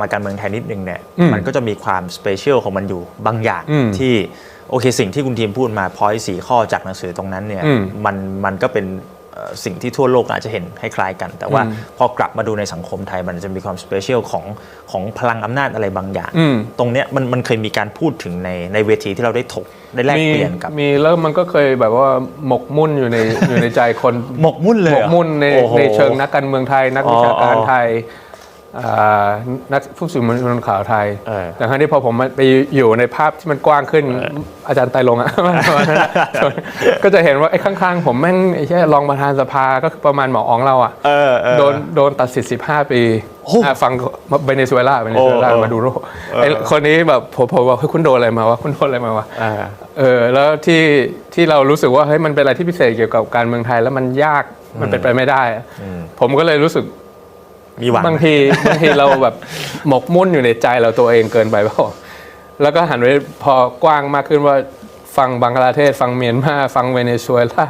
มาการเมืองไทยนิดนึงเนี่ยอืมมันก็จะมีความสเปเชียลของมันอยู่บางอย่างอืมที่โอเคสิ่งที่คุณทีมพูดมาพอยสี่ข้อจากหนังสือตรงนั้นเนี่ยอืมมันมันก็เป็นเอ่อสิ่งที่ทั่วโลกอาจจะเห็นคล้ายๆกัน แต่ว่าอืมพอกลับมาดูในสังคมไทยมันจะมีความสเปเชียลของของพลังอำนาจอะไรบางอย่างอืมตรงเนี้ยมันมันเคยมีการพูดถึงในในเวทีที่เราได้ถกได้แลกมีเปลี่ยนกับ มีแล้วมันก็เคยแบบว่าหมกมุ่นอยู่ในอยู่ในใจคนหมกมุ่นเลยหมเหรกอมุ่นในโอ้โหในเชิงนักการเมืองไทย นักวิชาการอ๋อไทยอ่า นักผู้สื่อมวลชนข่าวไทย เออ แต่ครั้นี้พอผมมาไปอยู่ในภาพที่มันกว้างขึ้นอาจารย์ไตรลงค์อะประมาณนั้นอะ ก็จะเห็นว่าไอ้ข้างๆ ผมแม่งไอ้แค่รองประธานสภาก็คือประมาณหมออ๋องเราอะ เออเออ โดนโดนตัดสิทธิ์15 ปีโอ้อะฟังเบเนซุเอลาเบเนซุเอลาโอ้มาดูโรไอ้คนนี้แบบผมผมบอกเฮ้ยคุณโดนอะไรมาวะคุณโดนอะไรมาวะ อ่า เออแล้วที่ที่เรารู้สึกว่าเฮ้ยมันเป็นอะไรที่พิเศษเกี่ยวกับการเมืองไทย แล้วมันยากมันเป็นไปไม่ได้อะผมก็เลยรู้สึก มีหวังบางทีบางทีเราแบบหมกมุ่นอยู่ในใจเราตัวเองเกินไปเปล่าแล้วก็หันไปพอกว้างมากขึ้นว่าฟังบังกลาเทศ ฟังเมียนมาฟังเวเนซุเอลา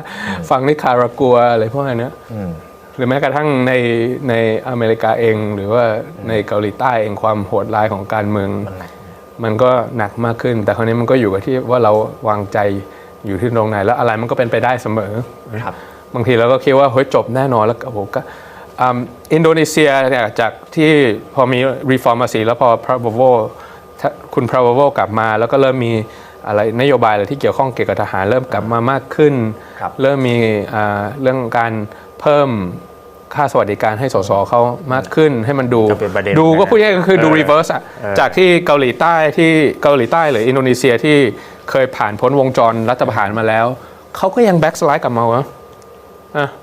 ฟังนิคารากัวอะไรพวกนี้นอืมหรือแม้กระทั่งในในอเมริกาเอง หรือว่าในเกาหลีใต้เองความโหดร้ายของการเมืองมันหนักมันก็หนักมากขึ้น แต่คราวนี้มันก็อยู่กับที่ว่าเราวางใจอยู่ที่ตรงไหนแล้วอะไรมันก็เป็นไปได้เสมอครับบางทีเราก็คิดว่าเฮ้ยจบแน่นอนแล้วก็โอ้โหก็ อืมอินโดนีเซียเนี่ยจากที่พอมีรีฟอร์มมาสีแล้วพอพราโวโวคุณพราโวโวกลับมา แล้วก็เริ่มมีอะไรนโยบายอะไรที่เกี่ยวข้องเกี่ยวกับทหารเริ่มกลับมามากขึ้นครับเริ่มมีอ่าเรื่องการเพิ่มค่าสวัสดิการให้สสเขามากขึ้นให้มันดูก็เป็นประเด็นดูก็นะพูดง่ายๆก็คือดูเออรีเวิร์สอะเออจากที่เกาหลีใต้ที่เกาหลีใต้หรืออินโดนีเซียที่เคยผ่านพ้นวงจรรัฐประหารมาแล้ว เขาก็ยังแบ็กสไลด์กลับมาวะอะ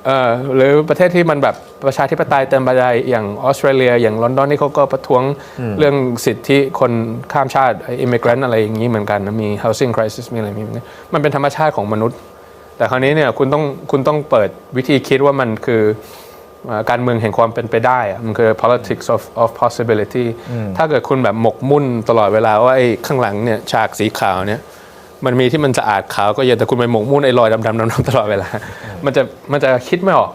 เออหรือประเทศที่มันแบบประชาธิปไตยเต็มใบใดอย่างออสเตรเลีย อย่างลอนดอนนี่เขาก็ประท้วงเรื่องสิทธิคนข้ามชาติอิมิเกรนอะไรอย่างนี้เหมือนกันนะมี housing crisis มีอะไรมีอย่างนี้มันเป็นธรรมชาติของมนุษย์ แต่คราวนี้เนี่ยคุณต้องคุณต้องเปิดวิธีคิดว่ามันคืออ่าการเมืองแห่งความเป็นไปได้อะมันคือ politics of of possibility ถ้าเกิดคุณแบบหมกมุ่นตลอดเวลาว่าไอ้ข้างหลังเนี่ยฉากสีขาวเนี่ย มันมีที่มันสะอาดขาวก็เย็นแต่คุณไปหมกมุ่นไอ้รอยดำๆดำๆตลอดเวลา มันจะมันจะคิดไม่ออก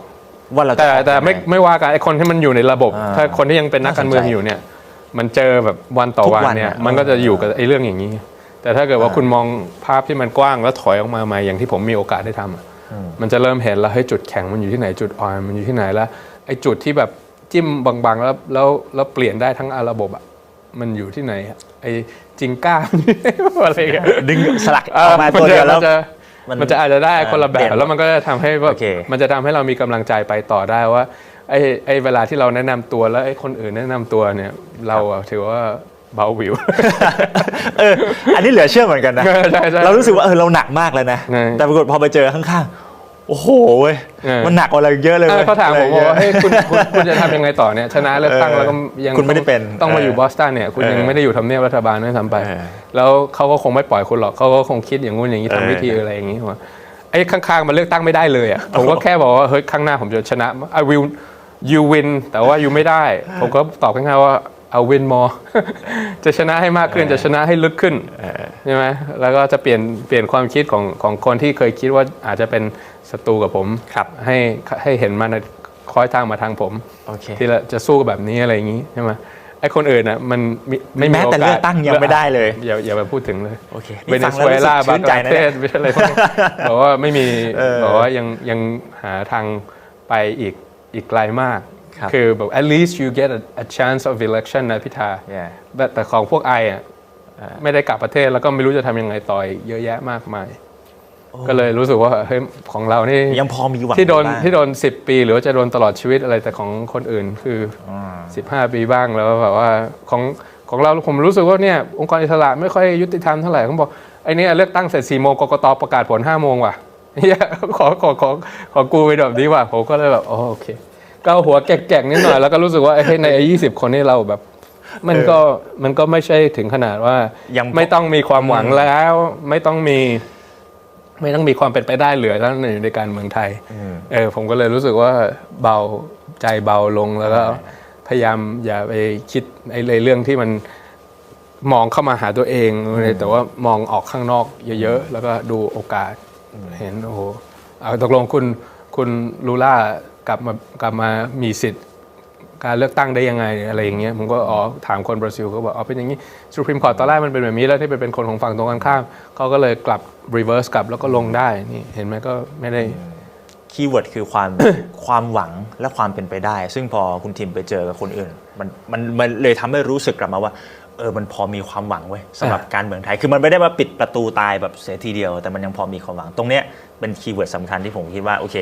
ว่าเราจะแต่ออกแต่ไม่ยังงไม่ว่ากันไอ้คนที่มันอยู่ในระบบ อ่าถ้าคนที่ยังเป็นนักการเมืองน่าสนใจอยู่เนี่ย มันเจอแบบวันต่อทุกวันวันเนี่ย อะมันก็จะเอออยู่กับไอ้เรื่องอย่างนี้ แต่ถ้าเกิดว่า คุณมองภาพที่มันกว้างแล้วถอยออกมาใหม่อย่างที่ผมมีโอกาสได้ทำอะมันจะเริ่มเห็นแล้วให้ยจุดแข็งมันอยู่ที่ไหนจุดอ่อนมันอยู่ที่ไหนแล้วไอ้จุดที่แบบจิ้มบางๆแล้วแล้วแล้วเปลี่ยนได้ทั้งอาระบบอะ มันอยู่ที่ไหนอะไอ้จิงก้า อะไรอย่างเงี้ยดึงสลักเออออกมาตัวเดียวแล้วมันจะมันมันจะอาจจะได้คนละแบเปลี่บยนแล้วมันก็จะทำให้แบบโอเคมันจะทำให้เรามีกำลังใจไปต่อได้ว่าไอ้ไอ้เวลาที่เราแนะนำตัวแล้วไอ้คนอื่นแนะนำตัวเนี่ย เราอะถือว่าเบาหวิว เออ อันนี้เหลือเชื่อเหมือนกันนะใช่ใช่ใช่เรารู้สึกว่าเออเราหนักมากเลยนะใช่แต่ปรากฏพอไปเจอข้างๆ โอ้โหเว้ยเออ มันหนักกว่าเราเยอะเลยเออว้ยเขาถามผมอะไรว่าเงี้ยเฮ้ยคุณคุณคุณจะทำยังไงต่อเนี่ยชนะเลือกตั้งเออแล้วก็ยังคุณไม่ได้เป็นต้องมาเอออยู่บอสตันเนี่ยคุณยังเออไม่ได้อยู่ทำเนียบรัฐบาลด้วยซ้ำไป เออแล้วเขาก็คงไม่ปล่อยคุณหรอกเขาก็คงคิดอย่างงู้นอย่างนี้เออทำวิธีอะไรอย่างนี้ว่าไอ้ข้างๆมันเลือกตั้งไม่ได้เลยอะผมก็แค่บอกว่าเฮ้ยข้างหน้าผมจะชนะ I will you win แต่ว่า you ไม่ได้ ผมก็ตอบง่ายๆว่า I'll win more จะชนะให้มากขึ้นจะชนะให้ลึกขึ้น ใช่ไหมแล้วก็จะเปลี่ยนเปลี่ยนความคิดของของคนที่เคยคิดว่าอาจจะเป็นศัตรูกับผมครับให้ให้เห็นมันคอยทางมาทางผมโอเคที่เราจะสู้แบบนี้อะไรอย่างนี้ใช่ไหมไอ้คนอื่นน่ะมันมิไม่มีแม้แต่โอกาสเลือกตั้งยังไม่ได้เลยอย่าอย่าไปพูดถึงเลยโอเคเวนี่เนฟังซุแล้วเอรู้สึลากบาชื่นงใจกลานะเทเนี่ยศอะไรพวกนี้บอกว่าไม่มีเออบอกว่ายังยังหาทางไปอีกอีกไกลมากครับคือแบบ at least you get a, a chance of election นะพิธา Yeah แต่แต่ของพวกไออะ ไม่ได้กลับประเทศแล้วก็ไม่รู้จะทำยังไงต่ออีกเยอะแยะมากมาย ก็เลยรู้สึกว่าเฮ้ยของเรานี่ยังพอมีหวังที่โดนบ้างที่โดน 10 ปี หรือว่าจะโดนตลอดชีวิตอะไรแต่ของคนอื่นคือ 15 ปีบ้างแล้วแบบว่าของของเราผมรู้สึกว่าเนี่ยองค์กรอิสระไม่ค่อยยุติธรรมเท่าไหร่เขาบอกไอ้เนี่ยเลือกตั้งเสร็จ4โมงกกตประกาศผล5โมงว่ะเฮียขอขอขอขอกูไปแบบนี้ว่ะผมก็เลยแบบอ๋อโอเคก็เอาหัวแกกๆนิดหน่อยแล้วก็รู้สึกว่าเฮ้ยในไอ้ยี่สิบคนนี่เราแบบ มันก็มันก็ไม่ใช่ถึงขนาดว่ายังไม่ต้องมีความหวังแล้ว ไม่ต้องมี ไม่ต้องมีความเป็นไปได้เหลือแล้วในในการเมืองไทยเออผมก็เลยรู้สึกว่าเบาใจเบาลงแล้วก็พยายามอย่าไปคิดไอ้เรื่องที่มันมองเข้ามาหาตัวเองแต่ว่ามองออกข้างนอกเยอะๆ แล้วก็ดูโอกาสเห็นโอ้โหเอาตกลงคุณคุณลูล่ากลับมากลับมามีสิทธิ์ การเลือกตั้งได้ยังไงอะไรอย่างเงี้ยผมก็อ๋อถามคนบราซิลก็บอกอ๋อเป็นอย่างนี้สุพรีมคอร์ตตอนแรกมันเป็นแบบนี้แล้วที่เป็นคนของฝั่งตรงกันข้ามเขาก็เลยกลับ reverse กลับแล้วก็ลงได้นี่เห็นไหมก็ไม่ได้คีย์เวิร์ดคือความความหวังและความเป็นไปได้ ซึ่งพอคุณทิมไปเจอกับคนอื่น มันมันมันเลยทำให้รู้สึกกลับมาว่าเออมันพอมีความหวังเว้ยสำหรับการเมืองไทย คือมันไม่ได้มาปิดประตูตายแบบเสียทีเดียว แต่มันยังพอมีความหวัง ตรงเนี้ยเป็นคีย์เวิร์ดสำคัญที่ผมคิดว่าโอเค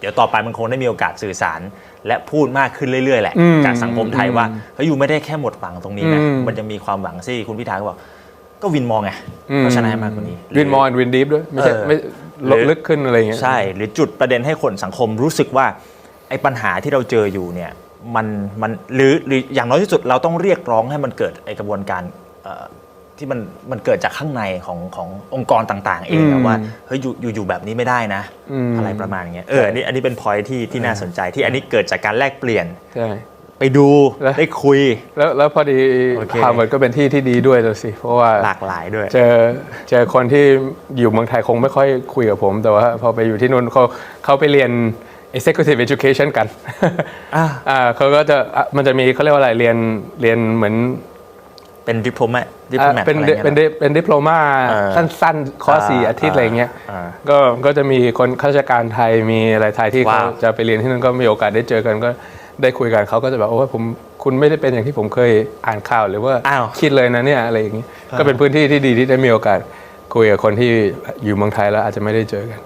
เดี๋ยวต่อไปมันคงได้มีโอกาสสื่อสาร และพูดมากขึ้นเรื่อยๆแหละ อืมจากสังคมไทยว่าเฮ้ยอยู่ไม่ได้แค่หมดหวังตรงนี้นะอืม มันจะมีความหวังที่คุณพิธาก็บอกก็วินมองไงอืมก็ชนะให้มากกว่านี้ วินมอนวินดีฟด้วย ไม่ใช่เออไม่หรือ ลึกขึ้นอะไรอย่างเงี้ย ใช่หรือจุดประเด็นให้คนสังคมรู้สึกว่าไอ้ปัญหาที่เราเจออยู่เนี่ยมันมันหรือหรืออย่างน้อยที่สุดเราต้องเรียกร้องให้มันเกิดไอ้กระบวนการเอ่อ ที่มันมันเกิดจากข้างในของขององค์กรต่างๆ เองอือะมว่าเฮ้ยอยู่อยู่อยู่แบบนี้ไม่ได้นะ อืม อะไรประมาณเงี้ยเอออันนี้อันนี้เป็นพอยที่ที่น่าสนใจที่อันนี้เกิดจากการแลกเปลี่ยนใช่ ไปดูแล้ว ได้คุย แล้วแล้วพอดีโอเค ฮาร์วาร์ดก็เป็นที่ที่ดีด้วยเลยสิ เพราะว่าหลากหลายด้วย เจอเจอคนที่อยู่เมืองไทยคงไม่ค่อยคุยกับผม แต่ว่าพอไปอยู่ที่นู่นเขาเขาไปเรียน executive education กัน อ่า อ่าเขาก็จะอะมันจะมีเขาเรียกว่าอะไรเรียนเรียนเหมือน เป็นดิปโลมาดิปอะโลมาเป็นเป็นเป็นดิปโลมาเออสั้นๆคอร์สสี่อ่าอาทิตย์อะไรเงี้ยอ่าก็ก็จะมีคนข้าราชการไทยมีอะไรไทยที่เขาว้าวจะไปเรียนที่นั่นก็มีโอกาสได้เจอกันก็ได้คุยกันเขาก็จะแบบโอ้ยผมคุณไม่ได้เป็นอย่างที่ผมเคยอ่านข่าวหรือว่าอ้าวคิดเลยนะเนี่ยอะไรอย่างนี้ก็เป็นพื้นที่ที่ดีที่ได้มีโอกาสคุยกับคนที่อยู่เมืองไทยแล้วอาจจะไม่ได้เจอกัน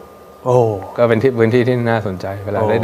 โอ้ก็เป็นที่พื้นที่ที่น่าสนใจเวลาได้